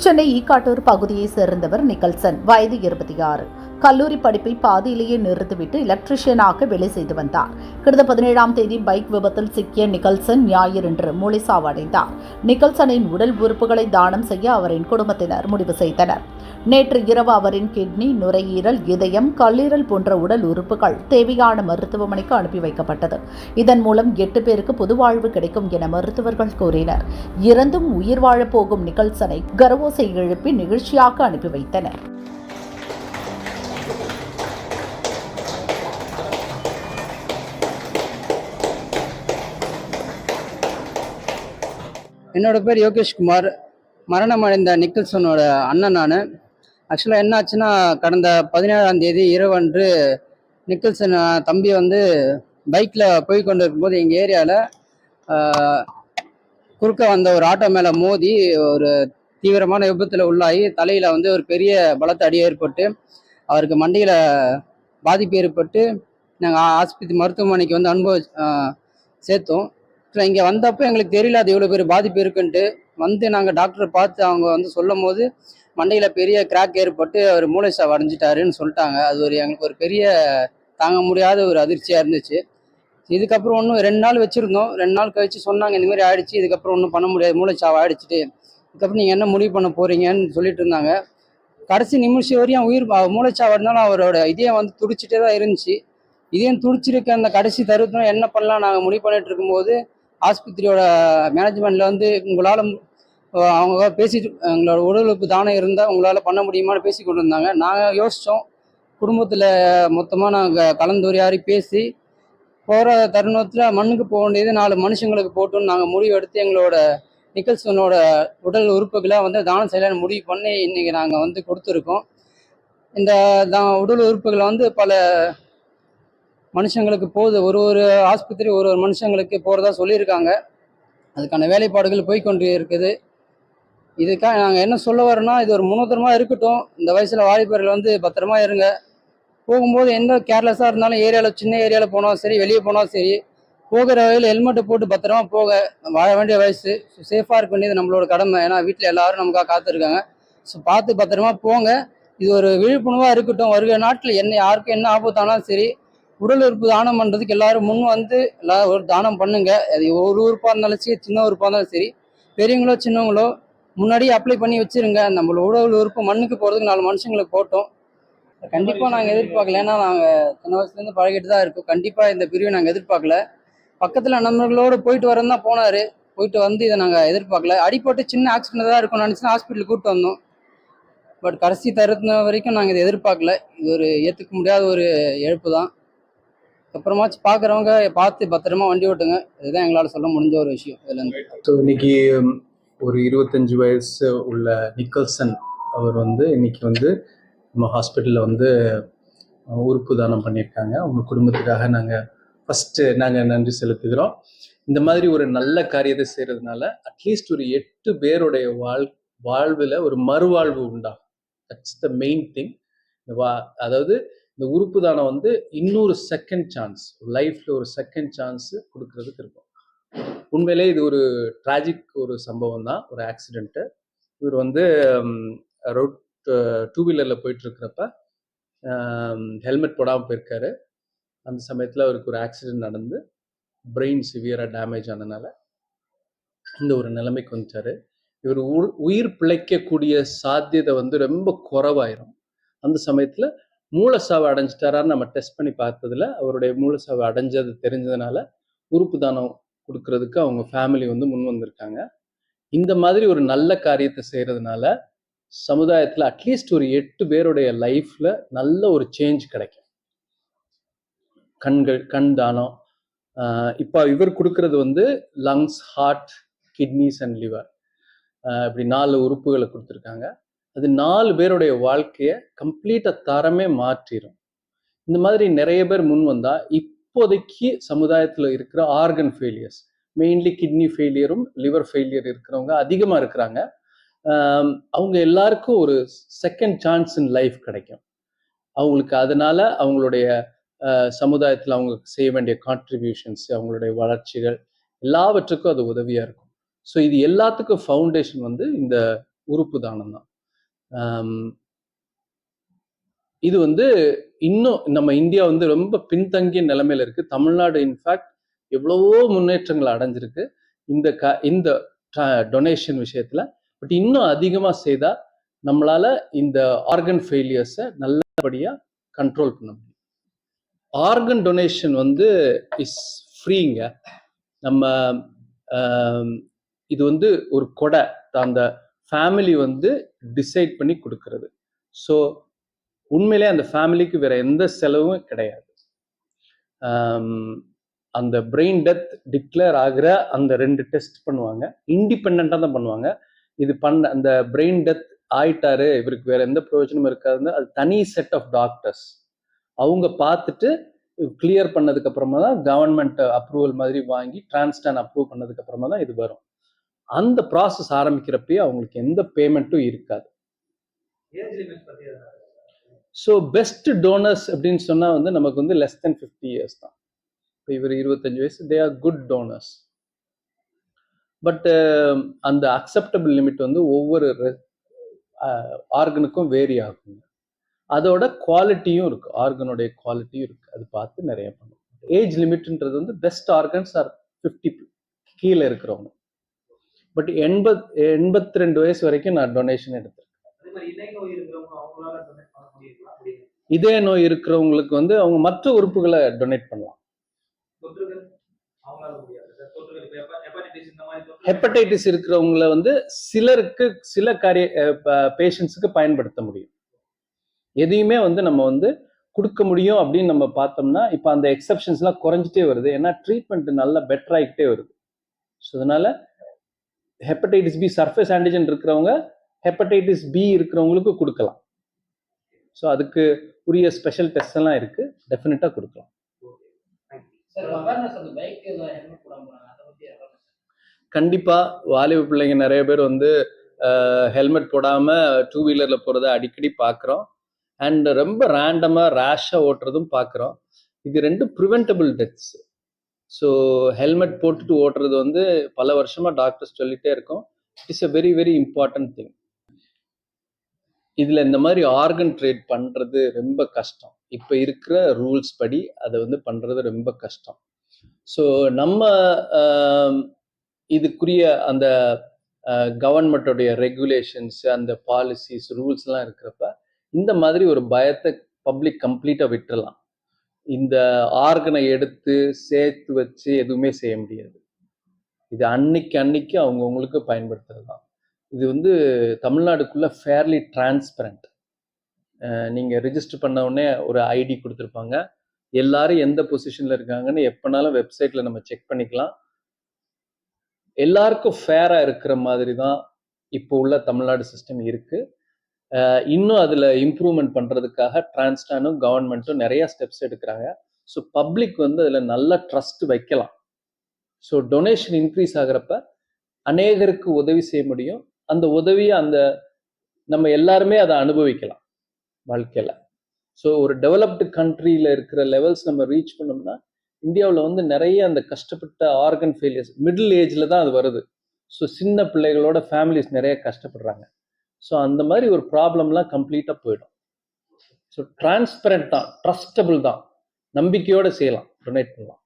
சென்னை ஈக்காட்டூர் பகுதியைச் சேர்ந்தவர் நிக்கல்சன். வயது இருபத்தி ஆறு. கல்லூரி படிப்பை பாதியிலேயே நிறுத்திவிட்டு எலக்ட்ரிஷியனாக வேலை செய்து வந்தார். கடந்த பதினேழாம் தேதி பைக் விபத்தில் சிக்கிய நிக்கல்சன் ஞாயிறன்று மூளை சாவடைந்தார் நிக்கல்சனின் உடல் உறுப்புகளை தானம் செய்ய அவரின் குடும்பத்தினர் முடிவு செய்தனர். நேற்று இரவு அவரின் கிட்னி நுரையீரல் இதயம் கல்லீரல் போன்ற உடல் உறுப்புகள் தேவையான மருத்துவமனைக்கு அனுப்பி வைக்கப்பட்டது. இதன் மூலம் எட்டு பேருக்கு பொதுவாழ்வு கிடைக்கும் என மருத்துவர்கள் கூறினர். இறந்தும் உயிர் வாழப் போகும் நிகழ்சனை கரவோசை எழுப்பி நிகழ்ச்சியாக அனுப்பி வைத்தனர். என்னோட பேர் யோகேஷ்குமார் மரணம் அடைந்த நிக்கல்சனோட அண்ணன் நான். ஆக்சுவலாக என்ன ஆச்சுன்னா கடந்த பதினேழாம் தேதி அன்று நிக்கல்சன் தம்பி வந்து பைக்கில் போய் கொண்டு இருக்கும்போது எங்கள் ஏரியாவில் குறுக்க வந்த ஒரு ஆட்டோ மேலே மோதி ஒரு தீவிரமான விபத்தில் உள்ளாகி தலையில் வந்து ஒரு பெரிய பலத்த அடி ஏற்பட்டு அவருக்கு மண்டையில் பாதிப்பு ஏற்பட்டு நாங்கள் ஆஸ்பத்திரி மருத்துவமனைக்கு வந்து அனுபவ சேர்த்தோம். இங்கே வந்தப்போ எங்களுக்கு தெரியல அது இவ்வளோ பெரிய பாதிப்பு இருக்குன்ட்டு. வந்து நாங்கள் டாக்டரை பார்த்து அவங்க வந்து சொல்லும் போது மண்டையில் பெரிய கிராக் ஏற்பட்டு அவர் மூளை சாவு அடைஞ்சிட்டாருன்னு சொல்லிட்டாங்க. அது ஒரு எங்களுக்கு ஒரு பெரிய தாங்க முடியாத ஒரு அதிர்ச்சியாக இருந்துச்சு. இதுக்கப்புறம் ஒன்றும் ரெண்டு நாள் வச்சுருந்தோம். ரெண்டு நாள் கழிச்சு சொன்னாங்க இந்த மாதிரி ஆயிடுச்சு இதுக்கப்புறம் ஒன்றும் பண்ண முடியாது மூளைச்சாவை ஆயிடுச்சுட்டு. இதுக்கப்புறம் நீங்கள் என்ன முடிவு பண்ண போறீங்கன்னு சொல்லிட்டு இருந்தாங்க. கடைசி நிமிஷம் வரையும் உயிர் மூளைச்சாவை இருந்தாலும் அவரோட இதயம் வந்து துடிச்சிட்டே தான் இருந்துச்சு. இதயம் துடிச்சிருக்க அந்த கடைசி தருவத்தில் என்ன பண்ணலாம் நாங்கள் முடிவு பண்ணிட்டு இருக்கும்போது ஆஸ்பத்திரியோட மேனேஜ்மெண்ட்ல வந்து உங்களால் அவங்க பேசிட்டு எங்களோட உடல் உறுப்பு தானம் இருந்தால் உங்களால் பண்ண முடியுமான்னு பேசி கொண்டு இருந்தாங்க நாங்கள் யோசித்தோம் குடும்பத்தில் மொத்தமாக நாங்கள் கலந்துரையாடி பேசி போகிற தருணத்தில் மண்ணுக்கு போக வேண்டியது நாலு மனுஷங்களுக்கு போட்டோன்னு நாங்கள் முடிவு எடுத்து எங்களோட நிக்கல்சனோட உடல் உறுப்புகளை வந்து தானம் செய்யலாம்னு முடிவு பண்ணி இன்றைக்கி நாங்கள் வந்து கொடுத்துருக்கோம். இந்த உடல் உறுப்புகளை வந்து பல மனுஷங்களுக்கு போகுது ஒரு ஒரு ஆஸ்பத்திரி ஒரு ஒரு மனுஷங்களுக்கு போகிறதா சொல்லியிருக்காங்க. அதுக்கான வேலைப்பாடுகள் போய்க்கொண்டு இருக்குது இதுக்காக நாங்கள் என்ன சொல்ல வரோன்னா இது ஒரு முன்னோத்தரமாக இருக்கட்டும். இந்த வயசில் வாலிபர்கள் வந்து பத்திரமா இருங்க. போகும்போது எந்த கேர்லெஸ்ஸாக இருந்தாலும் ஏரியாவில் சின்ன ஏரியாவில் போனாலும் சரி வெளியே போனாலும் சரி போகிற வகையில் ஹெல்மெட்டை போட்டு பத்திரமா போக வாழ வேண்டிய வயசு. சேஃபாக இருக்க வேண்டியது நம்மளோட கடமை. ஏன்னா வீட்டில் எல்லாரும் நமக்காக காத்திருக்காங்க. ஸோ பார்த்து பத்திரமா போங்க. இது ஒரு விழிப்புணர்வாக இருக்கட்டும். வருகிற நாட்டில் என்ன யாருக்கும் என்ன ஆபத்தானாலும் சரி உடல் உறுப்பு தானம் பண்ணுறதுக்கு எல்லாரும் முன் வந்து எல்லாரும் ஒரு தானம் பண்ணுங்க. அது ஒரு உறுப்பாக இருந்தாலும் சரி சின்ன உறுப்பாக இருந்தாலும் சரி. பெரியவங்களோ சின்னவங்களோ முன்னாடியே அப்ளை பண்ணி வச்சிருங்க. நம்மளோட உடல் உறுப்பு மண்ணுக்கு போகிறதுக்கு நாலு மனுஷங்களுக்கு போட்டோம். கண்டிப்பாக நாங்கள் எதிர்பார்க்கல. ஏன்னா நாங்கள் சின்ன வயசுலேருந்து பழகிட்டு தான் இருக்கோம். கண்டிப்பாக இந்த பிரிவை நாங்கள் எதிர்பார்க்கல. பக்கத்தில் நண்பர்களோடு போயிட்டு வரேன் தான் போனார். போயிட்டு வந்து இதை நாங்கள் எதிர்பார்க்கல. அடிப்பட்டு சின்ன ஆக்சிடென்ட் தான் இருக்கும் நினச்சி ஹாஸ்பிட்டலுக்கு கூப்பிட்டு வந்தோம். பட் கடைசி தருண வரைக்கும் நாங்கள் இதை எதிர்பார்க்கல. இது ஒரு ஏற்றுக்க முடியாத ஒரு இழப்பு தான். அப்புறமாச்சும் பார்க்குறவங்க பார்த்து பத்திரமா வண்டி ஓட்டுங்க. இதுதான் எங்களால் சொல்ல முடிஞ்ச ஒரு விஷயம் இதுலேருந்து. ஸோ இன்னைக்கு ஒரு இருபத்தஞ்சு வயசு உள்ள நிக்கல்சன் அவர் வந்து இன்னைக்கு வந்து நம்ம ஹாஸ்பிட்டலில் வந்து உறுப்பு தானம் பண்ணியிருக்காங்க. அவங்க குடும்பத்துக்காக நாங்கள் ஃபஸ்ட்டு நாங்கள் நன்றி செலுத்துகிறோம். இந்த மாதிரி ஒரு நல்ல காரியத்தை செய்கிறதுனால அட்லீஸ்ட் ஒரு எட்டு பேருடைய வாழ் வாழ்வில் ஒரு மறுவாழ்வு உண்டாகும் தட்ஸ் த மெயின் திங் வா அதாவது இந்த உறுப்பு தானம் வந்து இன்னொரு செகண்ட் சான்ஸ் லைஃப்பில் ஒரு செகண்ட் சான்ஸ் கொடுக்கறதுக்கு இருக்கும். உண்மையிலே இது ஒரு ட்ராஜிக் ஒரு சம்பவம் தான் ஒரு ஆக்சிடென்ட்டு இவர் வந்து ரோட் டூ வீலரில் போயிட்டு இருக்கிறப்ப ஹெல்மெட் போடாமல் போயிருக்காரு. அந்த சமயத்தில் அவருக்கு ஒரு ஆக்சிடென்ட் நடந்து பிரெயின் சிவியராக டேமேஜ் ஆனதுனால இந்த ஒரு நிலைமைக்கு வந்துட்டார். இவர் உ- உயிர் பிழைக்கக்கூடிய சாத்தியதை வந்து ரொம்ப குறைவாயிரும். அந்த சமயத்தில் மூளைசாவு அடைஞ்சிட்டாரான்னு நம்ம டெஸ்ட் பண்ணி பார்த்ததுல அவருடைய மூளைசாவு அடைஞ்சது தெரிஞ்சதுனால உறுப்பு தானம் கொடுக்கறதுக்கு அவங்க ஃபேமிலி வந்து முன் வந்திருக்காங்க. இந்த மாதிரி ஒரு நல்ல காரியத்தை செய்கிறதுனால சமுதாயத்தில் அட்லீஸ்ட் ஒரு எட்டு பேருடைய லைஃப்பில் நல்ல ஒரு சேஞ்ச் கிடைக்கும். கண்கள் கண் தானம். இப்போ இவர் கொடுக்கறது வந்து lungs heart kidneys and liver இப்படி நாலு உறுப்புகளை கொடுத்துருக்காங்க. அது நாலு பேருடைய வாழ்க்கையை கம்ப்ளீட்டா தரமே மாற்றிடும் இந்த மாதிரி நிறைய பேர் முன் வந்தா இப்போதைக்கு சமுதாயத்தில் இருக்கிற ஆர்கன் ஃபெயிலியர்ஸ் மெயின்லி கிட்னி ஃபெயிலியரும் லிவர் ஃபெயிலியர் இருக்கிறவங்க அதிகமாக இருக்கிறாங்க. அவங்க எல்லாருக்கும் ஒரு செகண்ட் சான்ஸ் இன் லைஃப் கிடைக்கும். அவங்களுக்கு அதனால அவங்களுடைய சமுதாயத்தில் அவங்க செய்ய வேண்டிய கான்ட்ரிபியூஷன்ஸ் அவங்களுடைய வளர்ச்சிகள் எல்லாவற்றுக்கும் அது உதவியாக இருக்கும். ஸோ இது எல்லாத்துக்கும் ஃபவுண்டேஷன் வந்து இந்த உறுப்பு தானம் தான் இது வந்து இன்னும் நம்ம இந்தியா வந்து ரொம்ப பின்தங்கிய நிலைமையில இருக்கு. தமிழ்நாடு இன்ஃபேக்ட் எவ்வளவோ முன்னேற்றங்கள் அடைஞ்சிருக்கு. இந்த க இந்த டொனேஷன் விஷயத்துல. பட் இன்னும் அதிகமா செய்தா நம்மளால இந்த ஆர்கன் ஃபெயிலியர்ஸை நல்லபடியா கண்ட்ரோல் பண்ண முடியும். ஆர்கன் டொனேஷன் வந்து இஸ் ஃப்ரீங்க நம்ம இது வந்து ஒரு கொடை. அந்த ஃபேமிலி வந்து டிசைட் பண்ணி கொடுக்கறது. ஸோ உண்மையிலே அந்த ஃபேமிலிக்கு வேற எந்த செலவும் கிடையாது. அந்த பிரெயின் டெத் டிக்ளேர் ஆகிற அந்த ரெண்டு டெஸ்ட் பண்ணுவாங்க. இண்டிபெண்ட்டாக தான் பண்ணுவாங்க. இது பண்ண அந்த பிரெயின் டெத் ஆயிட்டாரு இவருக்கு வேற எந்த பிரயோஜனமும் இருக்காதுன்னு அது தனி செட் ஆஃப் டாக்டர்ஸ் அவங்க பார்த்துட்டு கிளியர் பண்ணதுக்கு அப்புறமா தான் கவர்மெண்ட் அப்ரூவல் மாதிரி வாங்கி டிரான்ஸ்டான் அப்ரூவ் பண்ணதுக்கு அப்புறமா தான் இது வரும். அந்த ப்ராசஸ் ஆரம்பிக்கிறப்பயே அவங்களுக்கு எந்த பேமெண்ட்டும் இருக்காது. ஸோ பெஸ்ட் டோனர்ஸ் அப்படின்னு சொன்னா வந்து நமக்கு வந்து லெஸ் தென் ஃபிஃப்டி இயர்ஸ் தான். இப்போ இவர் இருபத்தஞ்சு வயசு they are good donors but அந்த அக்செப்டபிள் லிமிட் வந்து ஒவ்வொரு ஆர்கனுக்கும் வேரி ஆகுங்க. அதோட குவாலிட்டியும் இருக்கு. ஆர்கனுடைய குவாலிட்டியும் இருக்கு. அது பார்த்து நிறைய பண்ணும் ஏஜ் லிமிட்ன்றது வந்து பெஸ்ட் ஆர்கன்ஸ் ஆர் ஃபிஃப்டி கீழே இருக்கிறவங்க. பட் எண்பத் எண்பத்தி ரெண்டு வயசு வரைக்கும் நான் டொனேஷன் மாதிரி இணை நோய் இருக்கிறவங்களுக்கு வந்து அவங்க மற்ற உறுப்புகளை டொனேட் பண்ணலாம். ஹெப்படைட்டிஸ் இருக்கிறவங்கள வந்து சிலருக்கு சில காரிய பேஷண்ட்ஸுக்கு பயன்படுத்த முடியும். எதையுமே வந்து நம்ம வந்து கொடுக்க முடியும் அப்படின்னு நம்ம பார்த்தோம்னா இப்போ அந்த எக்ஸப்ஷன்ஸ்லாம் குறைஞ்சிட்டே வருது. ஏன்னா ட்ரீட்மெண்ட் நல்லா பெட்டர் ஆகிட்டே வருது. ஸோ அதனால ஹெப்படைட்டிஸ் பி சர்ஃபேஸ் ஆன்டிஜன் இருக்கிறவங்க ஹெப்படைட்டிஸ் பி இருக்கிறவங்களுக்கு கொடுக்கலாம். ஸோ அதுக்கு உரிய ஸ்பெஷல் டெஸ்ட் எல்லாம் இருக்கு. டெஃபினட்டாக கொடுக்கலாம். சார் அவேர்னஸ் அந்த பைக் ஹெல்மெட் போடாம போறாங்க அதை பத்தி awareness. கண்டிப்பா வாலிப பிள்ளைங்க நிறைய பேர் வந்து ஹெல்மெட் போடாம டூ வீலர்ல போறத அடிக்கடி பார்க்குறோம். அண்ட் ரொம்ப ரேண்டமா ரேஷா ஓட்டுறதும் பார்க்குறோம். இது ரெண்டும் ப்ரிவென்டபிள் டெத்ஸ் ஸோ ஹெல்மெட் போட்டுட்டு ஓட்டுறது வந்து பல வருஷமாக டாக்டர்ஸ் சொல்லிகிட்டே இருக்கோம். It's a very very important thing இதில் இந்த மாதிரி ஆர்கன் ட்ரேட் பண்ணுறது ரொம்ப கஷ்டம். இப்போ இருக்கிற ரூல்ஸ் படி அதை வந்து பண்ணுறது ரொம்ப கஷ்டம். ஸோ நம்ம இதுக்குரிய அந்த கவர்மெண்ட்டோடைய ரெகுலேஷன்ஸ் அந்த பாலிசிஸ் ரூல்ஸ்லாம் இருக்கிறப்ப இந்த மாதிரி ஒரு பயத்தை பப்ளிக் கம்ப்ளீட்டாக விட்டுறலாம். இந்த ஆர்கனை எடுத்து சேர்த்து வச்சு எதுவுமே செய்ய முடியாது. இது அன்னைக்கு அன்னைக்கு அவங்கவுங்களுக்கு பயன்படுத்துறது தான் இது வந்து தமிழ்நாடுக்குள்ள ஃபேர்லி டிரான்ஸ்பரண்ட் நீங்கள் ரிஜிஸ்டர் பண்ண உடனே ஒரு ஐடி கொடுத்துருப்பாங்க. எல்லாரும் எந்த பொசிஷனில் இருக்காங்கன்னு எப்போனாலும் வெப்சைட்டில் நம்ம செக் பண்ணிக்கலாம். எல்லாருக்கும் ஃபேராக இருக்கிற மாதிரி தான் இப்போ உள்ள தமிழ்நாடு சிஸ்டம் இருக்குது இன்னும் அதில் இம்ப்ரூவ்மெண்ட் பண்ணுறதுக்காக டிரான்ஸ்டானும் கவர்மெண்ட்டும் நிறையா ஸ்டெப்ஸ் எடுக்கிறாங்க. ஸோ பப்ளிக் வந்து அதில் நல்ல ட்ரஸ்ட் வைக்கலாம். ஸோ டொனேஷன் இன்க்ரீஸ் ஆகுறப்ப அநேகருக்கு உதவி செய்ய முடியும். அந்த உதவியை அந்த நம்ம எல்லாருமே அதை அனுபவிக்கலாம் வாழ்க்கையில். ஸோ ஒரு டெவலப்டு கண்ட்ரியில் இருக்கிற லெவல்ஸ் நம்ம ரீச் பண்ணோம்னா இந்தியாவில் வந்து நிறைய அந்த கஷ்டப்பட்ட ஆர்கன் ஃபெயிலியர்ஸ் மிடில் ஏஜில் தான் அது வருது. ஸோ சின்ன பிள்ளைகளோட ஃபேமிலிஸ் நிறைய கஷ்டப்படுறாங்க. ஸோ அந்த மாதிரி ஒரு ப்ராப்ளம்லாம் கம்ப்ளீட்டாக போயிடும். ஸோ டிரான்ஸ்பரண்ட் தான் ட்ரஸ்டபுள் தான். நம்பிக்கையோடு செய்யலாம் டொனேட் பண்ணலாம்.